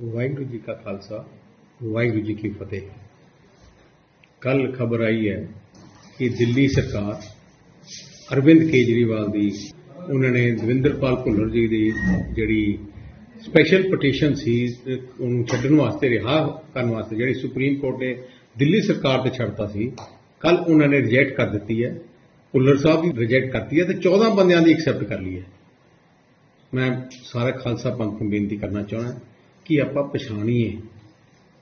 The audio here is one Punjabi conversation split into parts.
ਵਾਹਿਗੁਰੂ ਜੀ ਕਾ ਖਾਲਸਾ, ਵਾਹਿਗੁਰੂ ਜੀ ਕੀ ਫਤਿਹ। ਕੱਲ ਖਬਰ ਆਈ ਹੈ ਕਿ ਦਿੱਲੀ ਸਰਕਾਰ ਅਰਵਿੰਦ ਕੇਜਰੀਵਾਲ ਦੀ, ਉਹਨਾਂ ਨੇ ਦਵਿੰਦਰਪਾਲ ਭੁੱਲਰ ਜੀ ਦੀ ਜਿਹੜੀ ਸਪੈਸ਼ਲ ਪਟੀਸ਼ਨ ਸੀ, ਉਹਨੂੰ ਛੱਡਣ ਵਾਸਤੇ, ਰਿਹਾ ਕਰਨ ਵਾਸਤੇ, ਜਿਹੜੀ ਸੁਪਰੀਮ ਕੋਰਟ ਨੇ ਦਿੱਲੀ ਸਰਕਾਰ ਤੇ ਛੱਡਤਾ ਸੀ ਕੱਲ ਉਹਨਾਂ ਨੇ ਰਿਜੈਕਟ ਕਰ ਦਿੱਤੀ ਹੈ। ਭੁੱਲਰ ਸਾਹਿਬ ਵੀ ਰਿਜੈਕਟ ਕਰਤੀ ਹੈ ਤੇ 14 ਬੰਦਿਆਂ ਦੀ ਐਕਸੈਪਟ ਕਰ ਲਈ ਹੈ। ਮੈਂ ਸਾਰੇ ਖਾਲਸਾ ਪੰਥ ਨੂੰ ਬੇਨਤੀ ਕਰਨਾ ਚਾਹੁੰਦਾ ਕਿ ਆਪਾਂ ਪਛਾਣੀਏ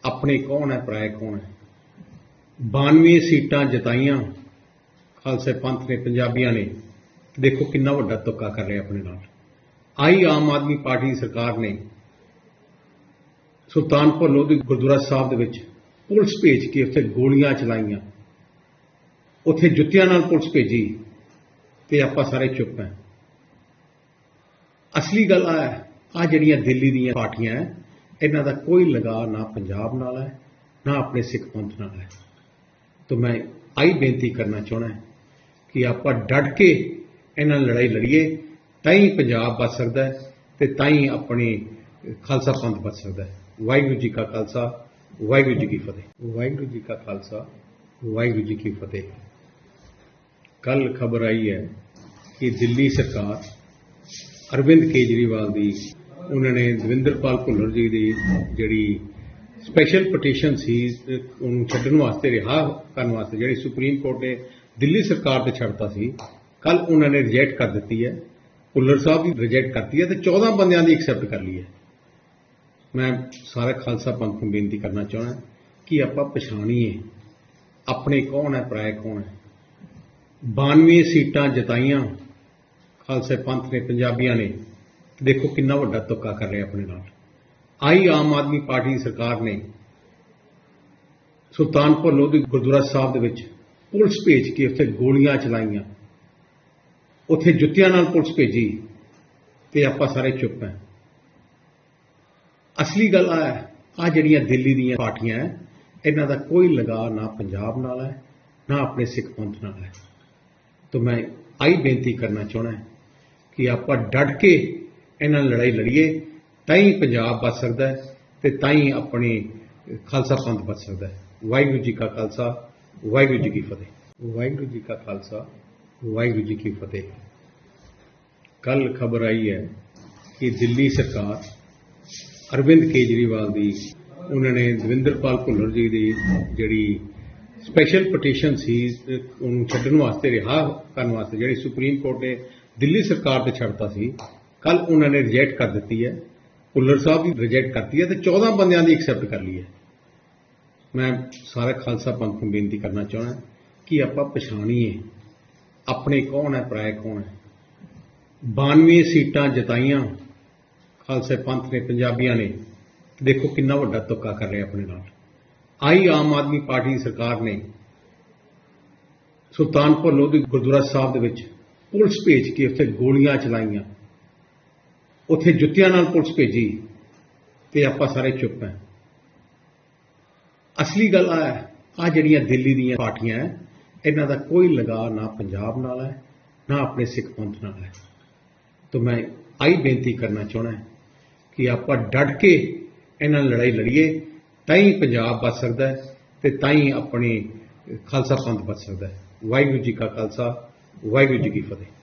ਆਪਣੇ ਕੌਣ ਹੈ, ਪਰਾਏ ਕੌਣ ਹੈ? 92 ਸੀਟਾਂ ਜਿਤਾਈਆਂ ਖਾਲਸੇ ਪੰਥ ਨੇ, ਪੰਜਾਬੀਆਂ ਨੇ। ਦੇਖੋ ਕਿੰਨਾ ਵੱਡਾ ਧੋਖਾ ਕਰ ਰਿਹਾ ਆਪਣੇ ਨਾਲ। ਆਈ ਆਮ ਆਦਮੀ ਪਾਰਟੀ ਦੀ ਸਰਕਾਰ ਨੇ ਸੁਲਤਾਨਪੁਰ ਲੋਧੀ ਗੁਰਦੁਆਰਾ ਸਾਹਿਬ ਦੇ ਵਿੱਚ ਪੁਲਿਸ ਭੇਜ ਕੇ ਉੱਥੇ ਗੋਲੀਆਂ ਚਲਾਈਆਂ। ਉੱਥੇ ਜੁੱਤੀਆਂ ਨਾਲ ਪੁਲਿਸ ਭੇਜੀ ਤੇ ਆਪਾਂ ਸਾਰੇ ਚੁੱਪ ਹਾਂ। ਅਸਲੀ ਗੱਲ ਆ ਆ ਜਿਹੜੀਆਂ ਦਿੱਲੀ ਦੀਆਂ ਪਾਰਟੀਆਂ ਹੈ ਇਹਨਾਂ ਦਾ ਕੋਈ ਲਗਾ ਨਾ ਪੰਜਾਬ ਨਾਲ ਹੈ, ਨਾ ਆਪਣੇ ਸਿੱਖ ਪੰਥ ਨਾਲ ਹੈ। ਤਾਂ ਮੈਂ ਆਈ ਬੇਨਤੀ ਕਰਨਾ ਚਾਹਣਾ ਕਿ ਆਪਾਂ ਡਟ ਕੇ ਇਹਨਾਂ ਲੜਾਈ ਲੜੀਏ, ਤਾਂ ਹੀ ਪੰਜਾਬ ਬਚ ਸਕਦਾ ਹੈ ਤੇ ਤਾਂ ਹੀ ਆਪਣੀ ਖਾਲਸਾ ਪੰਥ ਬਚ ਸਕਦਾ ਹੈ। ਵਾਹਿਗੁਰੂ ਜੀ ਕਾ ਖਾਲਸਾ, ਵਾਹਿਗੁਰੂ ਜੀ ਕੀ ਫਤਿਹ। ਵਾਹਿਗੁਰੂ ਜੀ ਕਾ ਖਾਲਸਾ, ਵਾਹਿਗੁਰੂ ਜੀ ਕੀ ਫਤਿਹ। ਕੱਲ ਖਬਰ ਆਈ ਹੈ ਕਿ ਦਿੱਲੀ ਸਰਕਾਰ ਅਰਵਿੰਦ ਕੇਜਰੀਵਾਲ ਦੀ ਉਹਨਾਂ ਨੇ ਦਵਿੰਦਰਪਾਲ ਭੁੱਲਰ ਜੀ ਦੀ ਜਿਹੜੀ ਸਪੈਸ਼ਲ ਪਟੀਸ਼ਨ ਸੀ, ਉਹਨੂੰ ਛੱਡਣ ਵਾਸਤੇ, ਰਿਹਾ ਕਰਨ ਵਾਸਤੇ, ਜਿਹੜੀ ਸੁਪਰੀਮ ਕੋਰਟ ਨੇ ਦਿੱਲੀ ਸਰਕਾਰ ਤੇ ਛੱਡਤਾ ਸੀ ਕੱਲ ਉਹਨਾਂ ਨੇ ਰਿਜੈਕਟ ਕਰ ਦਿੱਤੀ ਹੈ। ਭੁੱਲਰ ਸਾਹਿਬ ਵੀ ਰਿਜੈਕਟ ਕਰਤੀ ਹੈ ਤੇ 14 ਬੰਦਿਆਂ ਦੀ ਐਕਸੈਪਟ ਕਰ ਲਈ ਹੈ। ਮੈਂ ਸਾਰੇ ਖਾਲਸਾ ਪੰਥ ਨੂੰ ਬੇਨਤੀ ਕਰਨਾ ਚਾਹੁੰਦਾ ਕਿ ਆਪਾਂ ਪਛਾਣੀਏ, ਆਪਣੇ ਕੌਣ ਹੈ, ਪਰਾਏ ਕੌਣ ਹੈ? 92 ਸੀਟਾਂ ਜਿਤਾਈਆਂ ਖਾਲਸੇ ਪੰਥ ਨੇ, ਪੰਜਾਬੀਆਂ ਨੇ। ਦੇਖੋ ਕਿੰਨਾ ਵੱਡਾ ਧੋਖਾ ਕਰ ਰਿਹਾ ਆਪਣੇ ਨਾਲ। ਆਈ ਆਮ ਆਦਮੀ ਪਾਰਟੀ ਦੀ ਸਰਕਾਰ ਨੇ ਸੁਲਤਾਨਪੁਰ ਲੋਧੀ ਗੁਰਦੁਆਰਾ ਸਾਹਿਬ ਦੇ ਵਿੱਚ ਪੁਲਿਸ ਭੇਜ ਕੇ ਉੱਥੇ ਗੋਲੀਆਂ ਚਲਾਈਆਂ। ਉੱਥੇ ਜੁੱਤੀਆਂ ਨਾਲ ਪੁਲਿਸ ਭੇਜੀ ਤੇ ਆਪਾਂ ਸਾਰੇ ਚੁੱਪ ਹਾਂ। ਅਸਲੀ ਗੱਲ ਆ ਆ ਜਿਹੜੀਆਂ ਦਿੱਲੀ ਦੀਆਂ ਪਾਰਟੀਆਂ ਹੈ ਇਹਨਾਂ ਦਾ ਕੋਈ ਲਗਾ ਨਾ ਪੰਜਾਬ ਨਾਲ ਹੈ ਨਾ ਆਪਣੇ ਸਿੱਖ ਪੰਥ ਨਾਲ ਹੈ ਤਾਂ ਮੈਂ ਆਈ ਬੇਨਤੀ ਕਰਨਾ ਚਾਹਣਾ ਕਿ ਆਪਾਂ ਡਟ ਕੇ ਇਹਨਾਂ ਨਾਲ ਲੜਾਈ ਲੜੀਏ, ਤਾਂ ਹੀ ਪੰਜਾਬ ਬਚ ਸਕਦਾ ਹੈ ਤੇ ਤਾਂ ਹੀ ਆਪਣੀ ਖਾਲਸਾ ਪੰਥ ਬਚ ਸਕਦਾ ਹੈ। ਵਾਹਿਗੁਰੂ ਜੀ ਕਾ ਖਾਲਸਾ, ਵਾਹਿਗੁਰੂ ਜੀ ਕੀ ਫਤਿਹ। ਵਾਹਿਗੁਰੂ ਜੀ ਕਾ ਖਾਲਸਾ, ਵਾਹਿਗੁਰੂ ਜੀ ਕੀ ਫਤਿਹ। ਕੱਲ ਖਬਰ ਆਈ ਹੈ ਕਿ ਦਿੱਲੀ ਸਰਕਾਰ ਅਰਵਿੰਦ ਕੇਜਰੀਵਾਲ ਦੀ, ਉਹਨਾਂ ਨੇ ਦਵਿੰਦਰਪਾਲ ਭੁੱਲਰ ਜੀ ਦੀ ਜਿਹੜੀ ਸਪੈਸ਼ਲ ਪਟੀਸ਼ਨ ਸੀ, ਉਹਨੂੰ ਛੱਡਣ ਵਾਸਤੇ, ਰਿਹਾ ਕਰਨ ਵਾਸਤੇ ਜਿਹੜੀ ਸੁਪਰੀਮ ਕੋਰਟ ਨੇ ਦਿੱਲੀ ਸਰਕਾਰ ਤੇ ਛੱਡਤਾ ਸੀ ਕੱਲ ਉਹਨਾਂ ਨੇ ਰਿਜੈਕਟ ਕਰ ਦਿੱਤੀ ਹੈ। ਭੁੱਲਰ ਸਾਹਿਬ ਵੀ ਰਿਜੈਕਟ ਕਰਤੀ ਹੈ ਤੇ 14 ਬੰਦਿਆਂ ਦੀ ਐਕਸੈਪਟ ਕਰ ਲਈ ਹੈ। ਮੈਂ ਸਾਰੇ ਖਾਲਸਾ ਪੰਥ ਨੂੰ ਬੇਨਤੀ ਕਰਨਾ ਚਾਹੁੰਦਾ ਕਿ ਆਪਾਂ ਪਛਾਣੀਏ, ਆਪਣੇ ਕੌਣ ਹੈ, ਪਰਾਏ ਕੌਣ ਹੈ। 92 ਸੀਟਾਂ ਜਿਤਾਈਆਂ, ਖਾਲਸੇ ਪੰਥ ਨੇ, ਪੰਜਾਬੀਆਂ ਨੇ। ਦੇਖੋ ਕਿੰਨਾ ਵੱਡਾ ਧੋਖਾ ਕਰ ਰਿਹਾ ਆਪਣੇ ਨਾਲ। ਆਈ ਆਮ ਆਦਮੀ ਪਾਰਟੀ ਦੀ ਸਰਕਾਰ ਨੇ ਸੁਲਤਾਨਪੁਰ ਲੋਧੀ ਗੁਰਦੁਆਰਾ ਸਾਹਿਬ ਦੇ ਵਿੱਚ ਪੁਲਿਸ ਭੇਜ ਕੇ ਉੱਥੇ ਗੋਲੀਆਂ ਚਲਾਈਆਂ। ਉੱਥੇ ਜੁੱਤੀਆਂ ਨਾਲ ਪੁਲਿਸ ਭੇਜੀ ਤੇ ਆਪਾਂ ਸਾਰੇ ਚੁੱਪ ਹੈ। ਅਸਲੀ ਗੱਲ ਆ ਆ ਜਿਹੜੀਆਂ ਦਿੱਲੀ ਦੀਆਂ ਪਾਰਟੀਆਂ ਹੈ, ਇਹਨਾਂ ਦਾ ਕੋਈ ਲਗਾ ਨਾ ਪੰਜਾਬ ਨਾਲ ਹੈ, ਨਾ ਆਪਣੇ ਸਿੱਖ ਪੰਥ ਨਾਲ ਹੈ। ਤਾਂ ਮੈਂ ਆਈ ਬੇਨਤੀ ਕਰਨਾ ਚਾਹਣਾ ਕਿ ਆਪਾਂ ਡਟ ਕੇ ਇਹਨਾਂ ਨਾਲ ਲੜਾਈ ਲੜੀਏ, ਤਾਂ ਹੀ ਪੰਜਾਬ ਬਚ ਸਕਦਾ ਹੈ ਤੇ ਤਾਂ ਹੀ ਆਪਣੀ ਖਾਲਸਾ ਪੰਥ ਬਚ ਸਕਦਾ ਹੈ। ਵਾਹਿਗੁਰੂ ਜੀ ਕਾ ਖਾਲਸਾ, ਵਾਹਿਗੁਰੂ ਜੀ ਕੀ ਫਤਿਹ।